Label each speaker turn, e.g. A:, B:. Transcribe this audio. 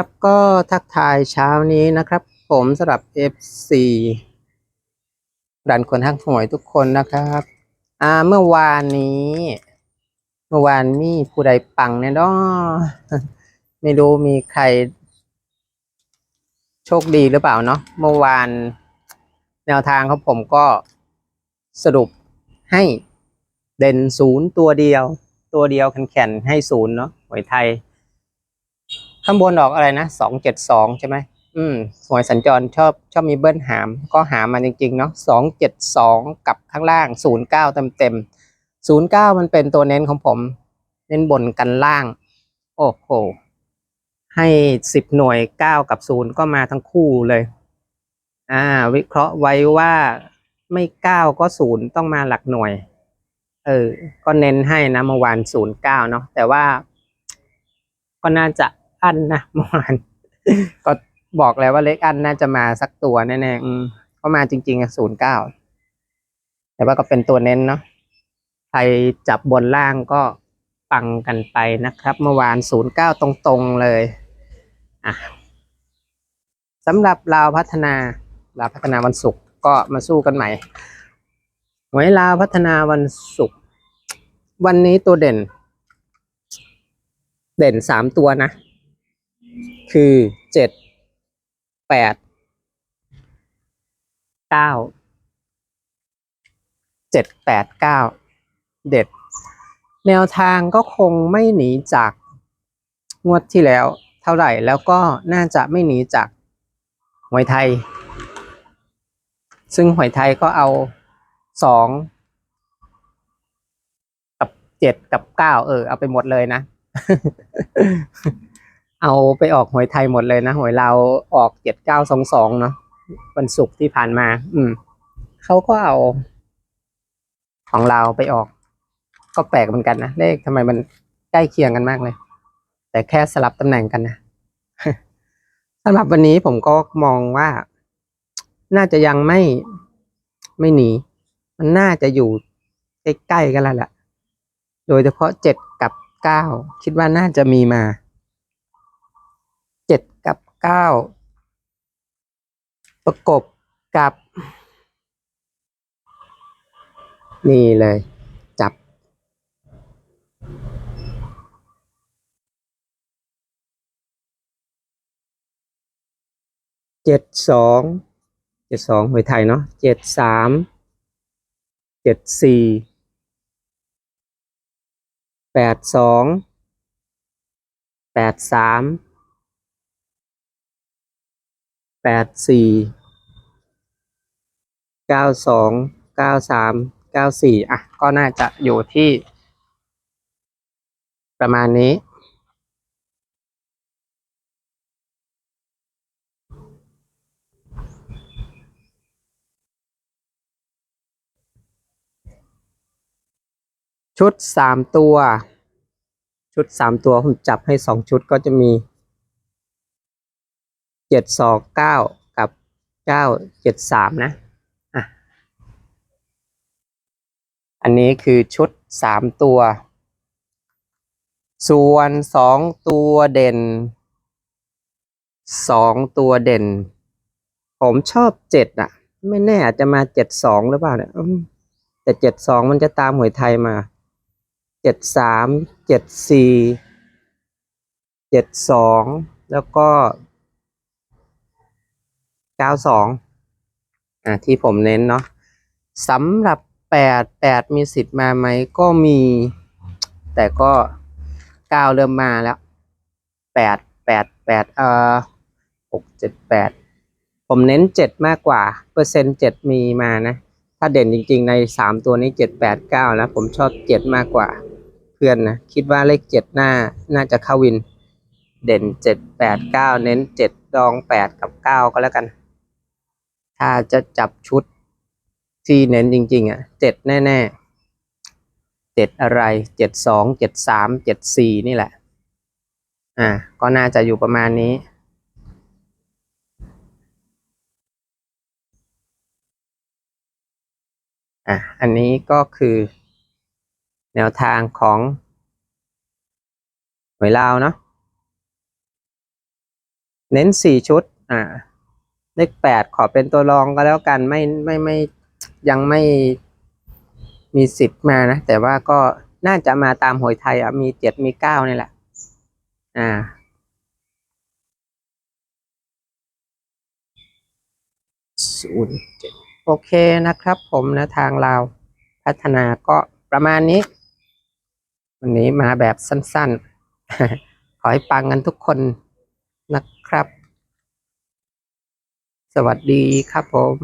A: ครับ ก็ทักทายเช้านี้นะครับ ผมสำหรับ FC ดันคนทักหวยทุกคนนะครับอ่าเมื่อวานนี้ เมื่อวานมีผู้ใดปังเนี่ยเนาไม่รู้มีใคร โชคดีหรือเปล่าเนาะเมื่อวานแนวทางของผมก็สรุปให้เด่นศูนย์ตัวเดียว ตัวเดียวแข็งๆให้ศูนย์เนาะหวยไทย ข้างบนออกอะไรนะสองเจ็ดสองใช่ไหมอืมหวยสัญจรชอบชอบมีเบิ้ลหาม ก็หามาจริงๆเนาะสองเจ็ดสองกับข้างล่างศูนย์เก้าเต็มเต็มศูนย์เก้ามันเป็นตัวเน้นของผม เน้นบนกันล่าง โอ้โห ให้สิบหน่วยเก้ากับศูนย์ก็มาทั้งคู่เลย อ่า วิเคราะห์ไว้ว่าไม่เก้าก็ศูนย์ต้องมาหลักหน่วย เออ ก็เน้นให้นะเมื่อวานศูนย์เก้าเนาะแต่ว่า ก็น่าจะ อันนะเมื่อวานก็บอกแล้วว่าเล็กอันน่าจะมาสักตัวแน่ๆอืมก็มาจริงๆศูนย์เก้าแต่ว่าก็เป็นตัวเน้นเนาะใครจับบนล่างก็ปังกันไปนะครับ เมื่อวานศูนย์เก้าตรงๆเลยอะสำหรับลาวพัฒนาลาวพัฒนาวันศุกร์ก็มาสู้กันใหม่หวยลาวพัฒนาวันศุกร์วันนี้ตัวเด่น เด่นสามตัวนะ คือเจ็ดแปดเก้าเจ็ดแปดเก้าเด็ด แนวทางก็คงไม่หนีจากงวดที่แล้วเท่าไหร่แล้วก็น่าจะไม่หนีจากหวยไทย ซึ่งหวยไทยก็เอาสองกับเจ็ดกับเก้าเออเอาไปหมดเลยนะ เอาไปออกหวยไทยหมดเลยนะหวยเราออกเจ็ดเก้าสองสองเนาะวันศุกร์ที่ผ่านมา อืมเขาก็เอา ของเราไปออก ก็แปลกเหมือนกันนะเลขทำไมมันใกล้เคียงกันมากเลย แต่แค่สลับตำแหน่งกันนะสำหรับวันนี้ผมก็มองว่า น่าจะยังไม่ไม่หนี มันน่าจะอยู่ใกล้ๆกันแล้วแหละโดยเฉพาะเจ็ดกับเก้าคิดว่าน่าจะมีมา เก้าประกบกับ นี่เลย จับ เจ็ดสองเจ็ดสองหวยไทยเนาะเจ็ดสามเจ็ดสี่แปดสองแปดสามแป ดสี่เก้าสองเก้าสามเก้าสี่อะ ก็น่าจะอยู่ที่ ประมาณนี้ ชุดสามตัว ชุดสามตัวผมจับให้สองชุดก็จะมี เจ็ดสองเก้ากับเก้าเจ็ดสามนะอะอันนี้คือชุดสามตัว ส่วนสองตัวเด่นสองตัวเด่น ผมชอบเจ็ดอะ ไม่แน่อาจจะมาเจ็ดสองหรือเปล่าเนี่ยแต่เจ็ดสองมันจะตามหวยไทยมาเจ็ดสามเจ็ดสี่เจ็ดสองแล้วก็ เก้าสองอ่าที่ผมเน้นเนาะสำหรับแปดแปดมีสิทธิ์มาไหมก็มี แต่ก็เก้าเริ่มมาแล้วแปดแปดแปดเอ่อหกเจ็ดแปดผมเน้นเจ็ดมากกว่า เปอร์เซ็นต์เจ็ดมีมานะ ถ้าเด่นจริงๆในสามตัวนี้เจ็ดแปดเก้านะ ผมชอบเจ็ดมากกว่า เพื่อนนะ คิดว่าเลขเจ็ดน่าน่าจะเข้าวิน เด่นเจ็ดแปดเก้าเน้นเจ็ดดองแปดกับเก้าก็แล้วกัน ถ้าจะจับชุดที่เน้นจริง ๆ อะเจ็ดแน่ๆเจ็ดอะไรเจ็ดสองเจ็ดสามเจ็ดสี่นี่แหละ อ่า ก็น่าจะอยู่ประมาณนี้อะอันนี้ก็คือแนวทางของหวยลาวเนาะเน้นสี่ชุดอ่า เลขแปดขอเป็นตัวรองก็แล้วกันไม่ไม่ไม่ยังไม่มีสิบมานะ แต่ว่าก็น่าจะมาตามหวยไทยอะมีเจ็ดมีเก้านี่แหละ อ่า ศูนย์เจ็ดโอเคนะครับ ผมนะทางเราพัฒนาก็ประมาณนี้ วันนี้มาแบบสั้นๆ ขอให้ปังกันทุกคนนะครับ สวัสดีครับผม